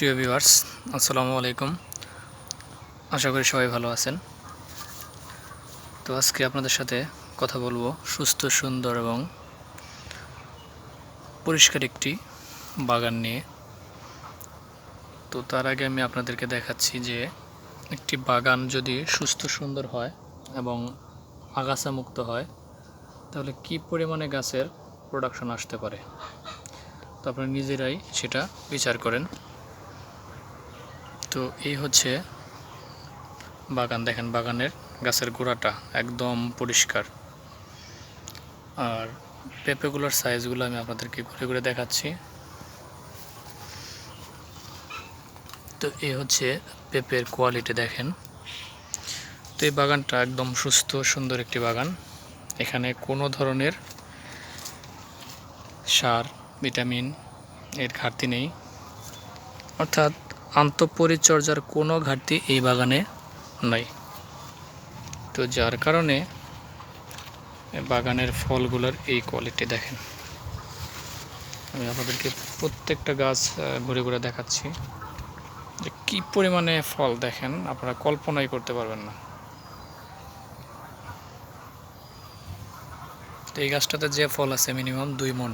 প্রিয় ভিউয়ার্স, আসসালামু আলাইকুম। আশা করি সবাই ভালো আছেন। তো আজকে আপনাদের সাথে কথা বলব সুস্থ, সুন্দর এবং পরিষ্কার একটি বাগান নিয়ে। তো তার আগে আমি আপনাদেরকে দেখাচ্ছি যে একটি বাগান যদি সুস্থ, সুন্দর হয় এবং আগাছা মুক্ত হয়, তাহলে কি পরিমাণে গাছের প্রোডাকশন আসতে পারে? তো আপনারা নিজেরাই সেটা বিচার করেন। তো এই হচ্ছে বাগান, দেখেন বাগানের গাছের গোড়াটা একদম পরিষ্কার। আর পেঁপেগুলোর সাইজগুলো আমি আপনাদেরকে ঘুরে ঘুরে দেখাচ্ছি। তো এই হচ্ছে পেঁপের কোয়ালিটি দেখেন। তো এই বাগানটা একদম সুস্থ, সুন্দর একটি বাগান। এখানে কোনো ধরনের সার, ভিটামিন এর ঘাটতি নেই। অর্থাৎ আন্তঃপরিচর্যার কোনো ঘাটতি এই বাগানে নাই। তো যার কারণে বাগানের ফলগুলোর এই কোয়ালিটি দেখেন। আমি আপনাদেরকে প্রত্যেকটা গাছ ঘুরে ঘুরে দেখাচ্ছি যে কী পরিমাণে ফল দেখেন, আপনারা কল্পনাই করতে পারবেন না। তো এই গাছটাতে যে ফল আছে মিনিমাম দুই মন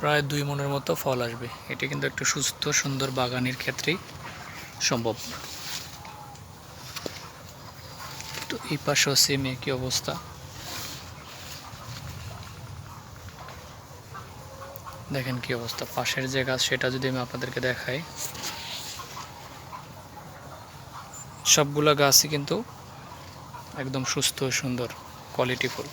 প্রায় দুই মনের মতো ফল আসবে। এটি কিন্তু একটা সুস্থ, সুন্দর বাগানের ক্ষেত্রেই সম্ভব। তো এই পাশেও সেম একই অবস্থা। দেখেন কি অবস্থা। পাশের যে গাছ, সেটা যদি আমি আপনাদেরকে দেখাই। সবগুলা গাছই কিন্তু একদম সুস্থ, সুন্দর কোয়ালিটিফুল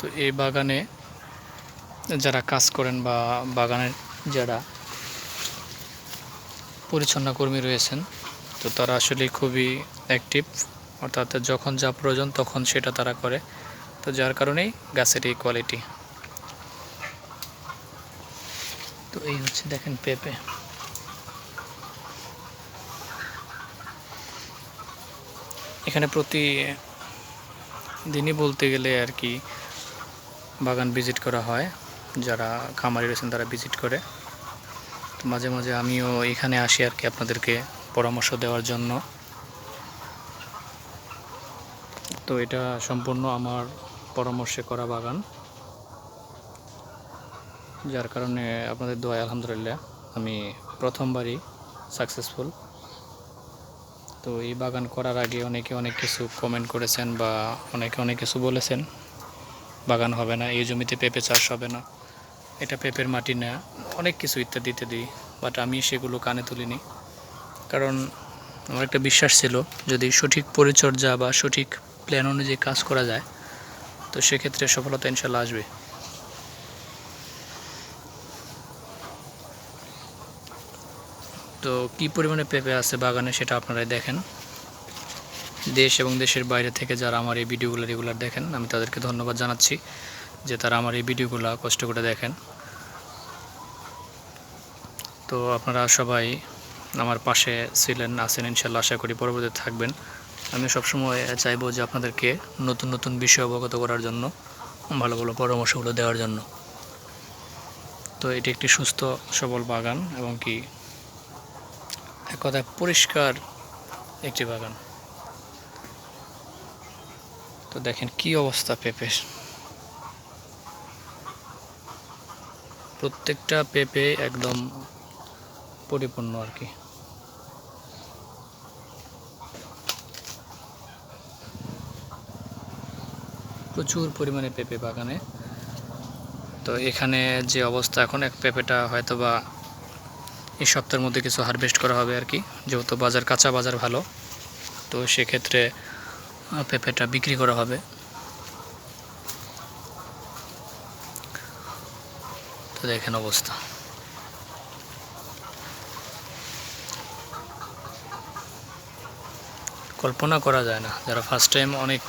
তো এই বাগানে যারা কাজ করেন বা বাগানের যারা পরিচ্ছন্ন কর্মী রয়েছেন, তো তারা আসলে খুবই অ্যাক্টিভ অর্থাৎ যখন যা প্রয়োজন তখন সেটা তারা করে। তো যার কারণেই গাছের এই কোয়ালিটি তো এই হচ্ছে দেখেন পেঁপে। এখানে প্রতি দিনই বলতে গেলে আর কি বাগান ভিজিট করা হয়, যারা খামারি রয়েছেন তারা ভিজিট করে। তো মাঝে মাঝে আমিও এখানে আসি আর কি আপনাদেরকে পরামর্শ দেওয়ার জন্য। তো এটা সম্পূর্ণ আমার পরামর্শে করা বাগান। যার কারণে আপনাদের দোয়া আলহামদুলিল্লাহ আমি প্রথমবারই সাকসেসফুল তো এই বাগান করার আগে অনেকে অনেক কিছু কমেন্ট করেছেন বা অনেকে অনেক কিছু বলেছেন। বাগান হবে না, এই জমিতে পেঁপে চাষ হবে না। এটা পেঁপের মাটি না অনেক কিছু ইত্যাদি ইত্যাদি বাট আমি সেগুলো কানে তুলিনি। কারণ আমার একটা বিশ্বাস ছিল, যদি সঠিক পরিচর্যা বা সঠিক প্ল্যান অনুযায়ী কাজ করা যায়, তো সেক্ষেত্রে সফলতা ইনশাল্লাহ আসবে। তো কি পরিমাণে পেঁপে আছে বাগানে সেটা আপনারাই দেখেন। দেশ এবং দেশের বাইরে থেকে যারা আমার এই ভিডিওগুলো রেগুলার দেখেন, আমি তাদেরকে ধন্যবাদ জানাচ্ছি যে তারা আমার এই ভিডিওগুলো কষ্ট করে দেখেন। তো আপনারা সবাই আমার পাশে ছিলেন, আছেন ইনশাল্লাহ আশা করি পরবর্তীতে থাকবেন। আমি সবসময় চাইব যে আপনাদেরকে নতুন নতুন বিষয় অবগত করার জন্য, ভালো ভালো পরামর্শগুলো দেওয়ার জন্য। তো এটি একটি সুস্থ, সবল বাগান এবং কি, এক কথায় পরিষ্কার একটি বাগান। তো দেখেন কি অবস্থা পেঁপের প্রত্যেকটা পেঁপে একদম পরিপূর্ণ আর কি। প্রচুর পরিমাণে পেঁপে বাগানে। তো এখানে যে অবস্থা এখন, এক পেঁপেটা হয়তো বা এই সপ্তাহের মধ্যে কিছু হারভেস্ট করা হবে আর কি, যেহেতু বাজার কাঁচা বাজার ভালো। তো সেক্ষেত্রে পেঁপেটা বিক্রি করা হবে। তো দেখেন অবস্থা। কল্পনা করা যায় না। যারা ফার্স্ট টাইম অনেক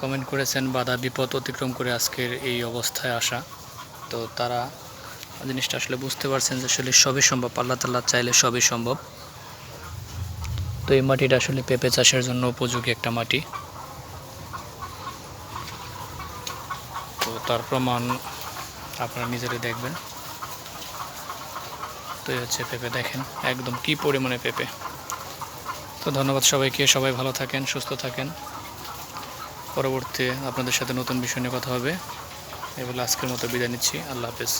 কমেন্ট করেছেন, বাধা, বিপদ অতিক্রম করে আজকের এই অবস্থায় আসা, তো তারা জিনিসটা আসলে বুঝতে পারছেন যে আসলে সবই সম্ভব। আল্লাহ তাল্লাহ চাইলে সবই সম্ভব। তো এই মাটিটা আসলে পেঁপে চাষের জন্য উপযোগী একটা মাটি। তো তার প্রমাণ আপনারা নিজেরাই দেখবেন। তো এই হচ্ছে পেঁপে দেখেন, একদম কি পরিমাণে পেঁপে। তো ধন্যবাদ সবাইকে, সবাই ভালো থাকেন, সুস্থ থাকেন। পরবর্তী আপনাদের সাথে নতুন বিষয় নিয়ে কথা হবে। এবার আজকের মতো বিদায় নিচ্ছি, আল্লাহ হাফেজ।